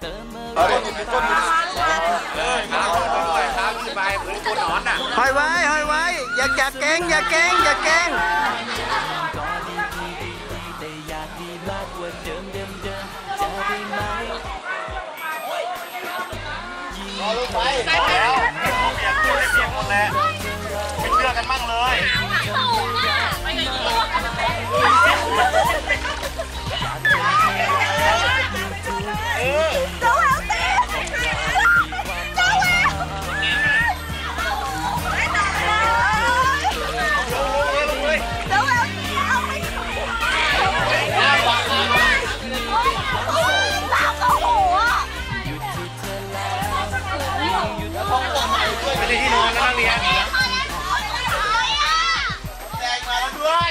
เติมอะไรเอาดิเป็นต้นเออเอาไปครับไปเหมือนคนนอนน่ะห้อยไว้ห้อยไว้ อย่าอย่าแกงอย่าแกงอย่าแกงก็ดีดีดีดีแต่อากดีมากกว่าเดิมเดิมเดิมจะได้ไหมรอลงไปได้แล้วเปียกตัวได้เปียกหมดแล้วไม่เชื่อกันมั่งเลยไม่ได้ที่นอน นะนักเรียนแดงมาแล้วด้วย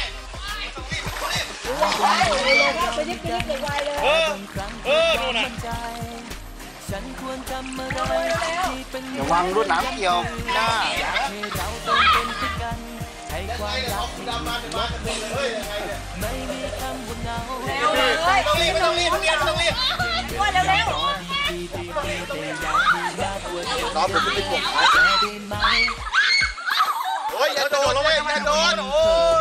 เออเออดูน่ะฉันควรทำอะไรที่เป็นระวังรถน้ำเกี่ยวหน้าอยากให้เราต้องเป็นเพื่อนกันให้ความรักที่ลดไม่มีคำว่าเหงาต้องรีบไม่ต้องรีบเรียนไม่ต้องรีบดีดีดีแต่อยากมีมากกว่าเดิม น้องผมจะไปปลุกจะได้ไหมโอ้ยอย่าโดนเลยอย่าโดนโอ้ย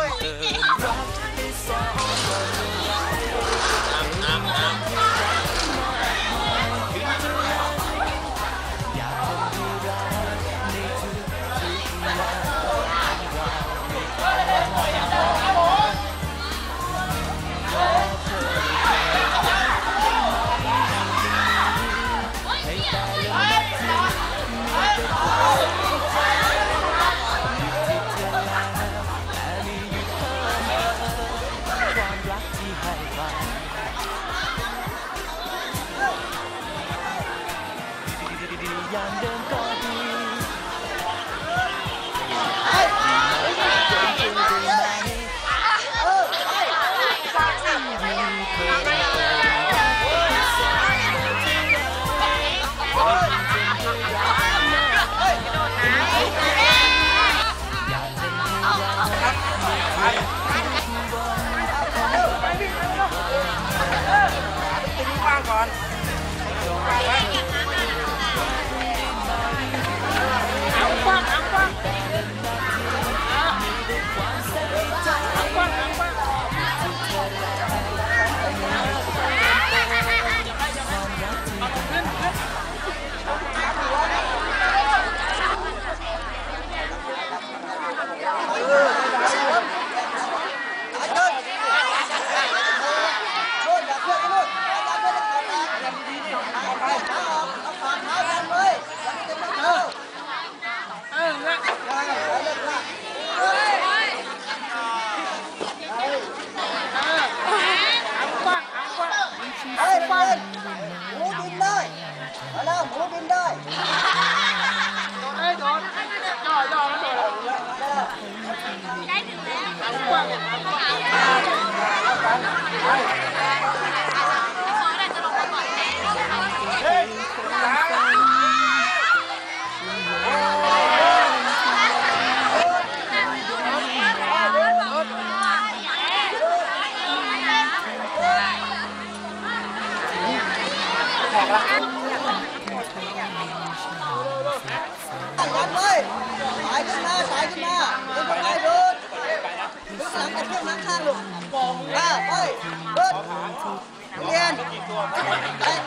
ดินเรียน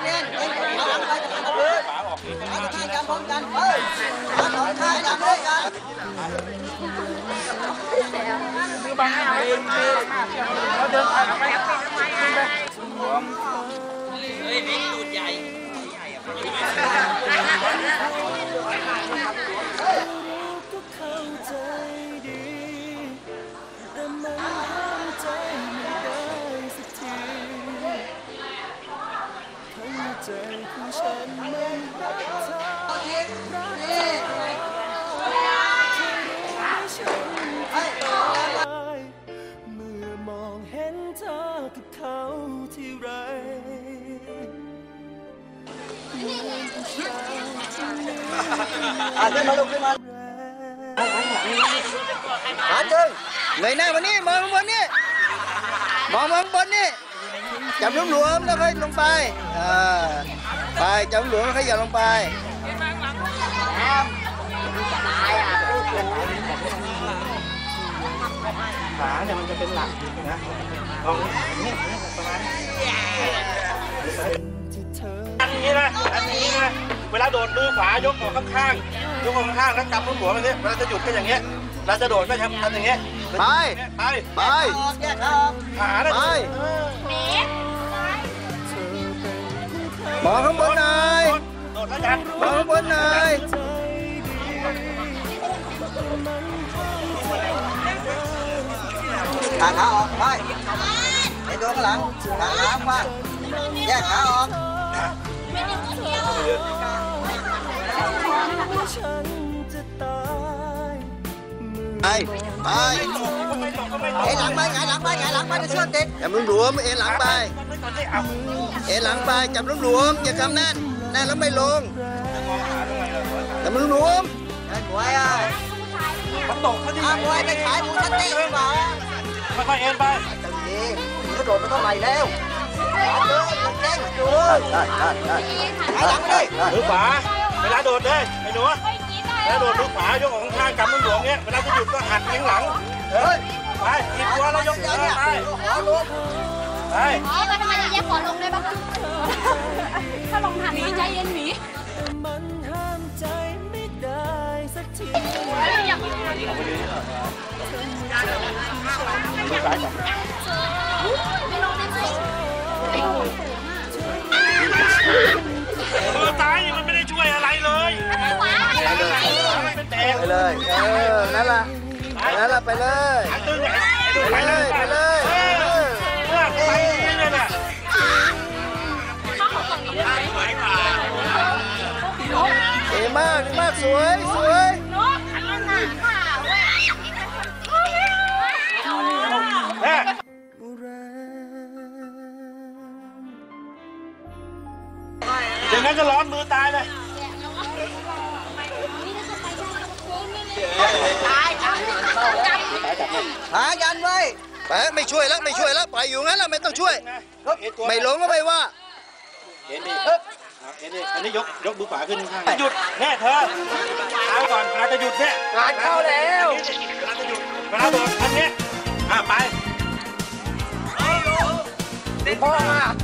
เรียนเอ็งเอาหลังไปจะทำเลยอาจะทางกันพร้อมกันไปเอาสองทางกันเลยกันไป ใจของฉันมันรักเธอรักเธอฉันก็ตายเมื่อมองเห็นเธอกับเขาที่ไรอายที่มีอะขึ้นมาลูกขึ้นมาแรงขาตึงเงยหน้ามานี่มองบนนี่มองมองบนนี่ จับหลวมๆแล้วค่อยลงไปอ่าไปจับหลวมแล้วค่อยหย่อนลงไปขาเนี่ยมันจะเป็นหลักนะลองเนี่ยประมาณนี้อันนี้นะอันนี้นะเวลาโดดมือขวายกออกข้างๆยกออกข้างๆแล้วกำลูกหัวมันเนี่ยเวลาจะหยุดก็อย่างเงี้ยเราจะโดดก็ทำทำอย่างเงี้ยไปไปไปแยกออกขาเนี่ยไปมองข้างบนหน่อยโดดแล้วกันมองข้างบนหน่อยขาขาออกไปไอ้ตัวข้างหลังขาขาออกมาแยกขาออกฉันจะตายเมื่ อไปไปไม่ตกก็ไม่ตกเอ็นหลังไปไงหลังไปไงหลังไปจะเชือกติ ดอย่ามึงหลวมเอ็นหลังไปตอนที่เอาเอ็นหลังไปจับลูกหลวมอย่ากำแน่นแน่นแล้วไม่ลงจับมือหลวมไอ้หวยอะมันตกเขาที่อ้าวหวยไปขายหมูสะเต๊ะดีกว่าค่อยๆเอ็นไปจังดีกระโดดมาเท่าไหร่แล้วเดินเต้นดูได้ได้ได้หายหลังเลยมือขวาเวลาโดดเลยไอ้หนูเวลาโดดมือขวายกออกข้างๆกำมือหลวงเนี้ยเวลาจะหยุดก็หันเอียงหลังเฮ้ยไปหยิบตัวแล้วยกเดี๋เอยวอเนี่ยไปขอลงไปอ๋อแล้วทำไมจะแยกข อลงได้ปะคะถ้าลงทันนี้ใจเย็นหนีแต่มันห้ามใจไม่ได้สักทีอยากมือซ้ายก่อนไม่ลงได้ไหมมือซ้ายนี่มันไม่ได้ช่วยอะไรเลยขวามันเป็นแตกไปเลย เออ นั่นล่ะนั่นล่ะไปเลยหันตึงไอ้ไปเลย ไปเลย วยสวยแม่อย่างนั้นก็ร้อนมือตายเลยตายจับจับหายันไว้ไปไม่ช่วยแล้วไม่ช่วยแล้วปล่อยอยู่งั้นแล้วไม่ต้องช่วย ไม่ลงก็ไม่ว่าเห็นดิ เห็นดิอันนี้ยกยกมือขวาขึ้นข้างหยุดแน่เธอเอาก่อนเวลาจะหยุดเนี่ยงานเข้าแล้วเวลาจะหยุดเวลาโดดอันเนี้ยอะไปพ่อมา